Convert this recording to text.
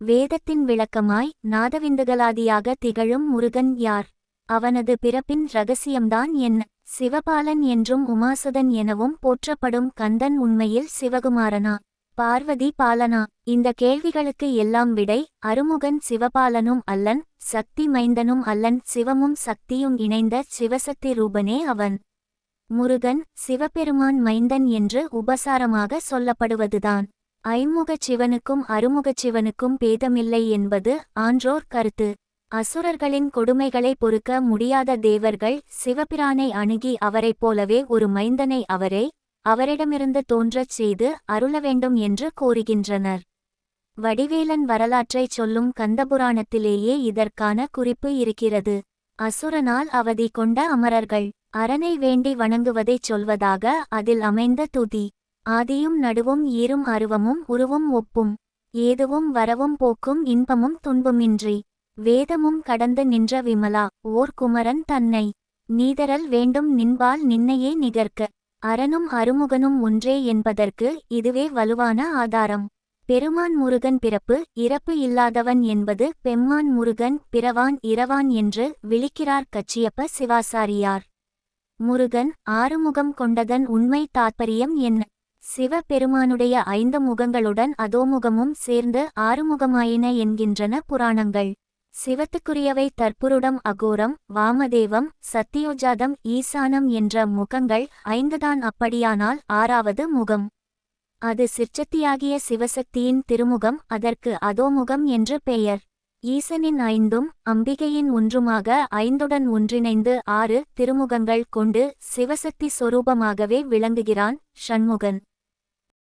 வேதத்தின் விளக்கமாய் நாதவிந்துகளாதியாக திகழும் முருகன் யார்? அவனது பிறப்பின் ரகசியம்தான் என்ன சிவபாலன் என்றும் உமாசுதன் எனவும் போற்றப்படும் கந்தன் உண்மையில் சிவகுமாரனா? பார்வதி பாலனா? இந்த கேள்விகளுக்கு எல்லாம் விடை அருமுகன் சிவபாலனும் அல்லன் சக்தி மைந்தனும் அல்லன் சிவமும் சக்தியும் இணைந்த சிவசக்தி ரூபனே அவன். முருகன் சிவபெருமான் மைந்தன் என்று உபசாரமாக சொல்லப்படுவதுதான். ஐமுகச் சிவனுக்கும் அருமுகச் சிவனுக்கும் பேதமில்லை என்பது ஆன்றோர் கருத்து. அசுரர்களின் கொடுமைகளை பொறுக்க முடியாத தேவர்கள் சிவபிரானை அணுகி அவரைப் போலவே ஒரு மைந்தனை அவரே அவரிடமிருந்து தோன்றச் செய்து அருள வேண்டும் என்று கோருகின்றனர். வடிவேலன் வரலாற்றைச் சொல்லும் கந்தபுராணத்திலேயே இதற்கான குறிப்பு இருக்கிறது. அசுரனால் அவதி கொண்ட அமரர்கள் அரணை வேண்டி வணங்குவதைச் சொல்வதாக அதில் அமைந்த துதி. ஆதியும் நடுவும் ஈரும் அருவமும் உருவும் ஒப்பும். ஏதுவும் வரவும் போக்கும் இன்பமும் துன்பமின்றி. வேதமும் கடந்து நின்ற விமலா ஓர் குமரன் தன்னை. நீதரல் வேண்டும் நின்பால் நின்னையே நிகர்க்க. அரணும் அருமுகனும் ஒன்றே என்பதற்கு இதுவே வலுவான ஆதாரம். பெருமான் முருகன் பிறப்பு இறப்பு இல்லாதவன் என்பது பெம்மான் முருகன் பிறவான் இரவான் என்று விழிக்கிறார் கச்சியப்ப சிவாசாரியார். முருகன் ஆறுமுகம் கொண்டதன் உண்மை தாத்பரியம் என்ன? சிவபெருமானுடைய ஐந்து முகங்களுடன் அதோமுகமும் சேர்ந்து ஆறுமுகமாயின என்கின்றன புராணங்கள். சிவத்துக்குரியவை தற்புருடம் அகோரம் வாமதேவம் சத்தியோஜாதம் ஈசானம் என்ற முகங்கள் ஐந்துதான் அப்படியானால் ஆறாவது முகம். அது சிற்சக்தியாகிய சிவசக்தியின் திருமுகம் அதற்கு அதோமுகம் என்று பெயர். ஈசனின் ஐந்தும் அம்பிகையின் ஒன்றுமாக ஐந்துடன் ஒன்றிணைந்து ஆறு திருமுகங்கள் கொண்டு சிவசக்தி சொரூபமாகவே விளங்குகிறான் ஷண்முகன்.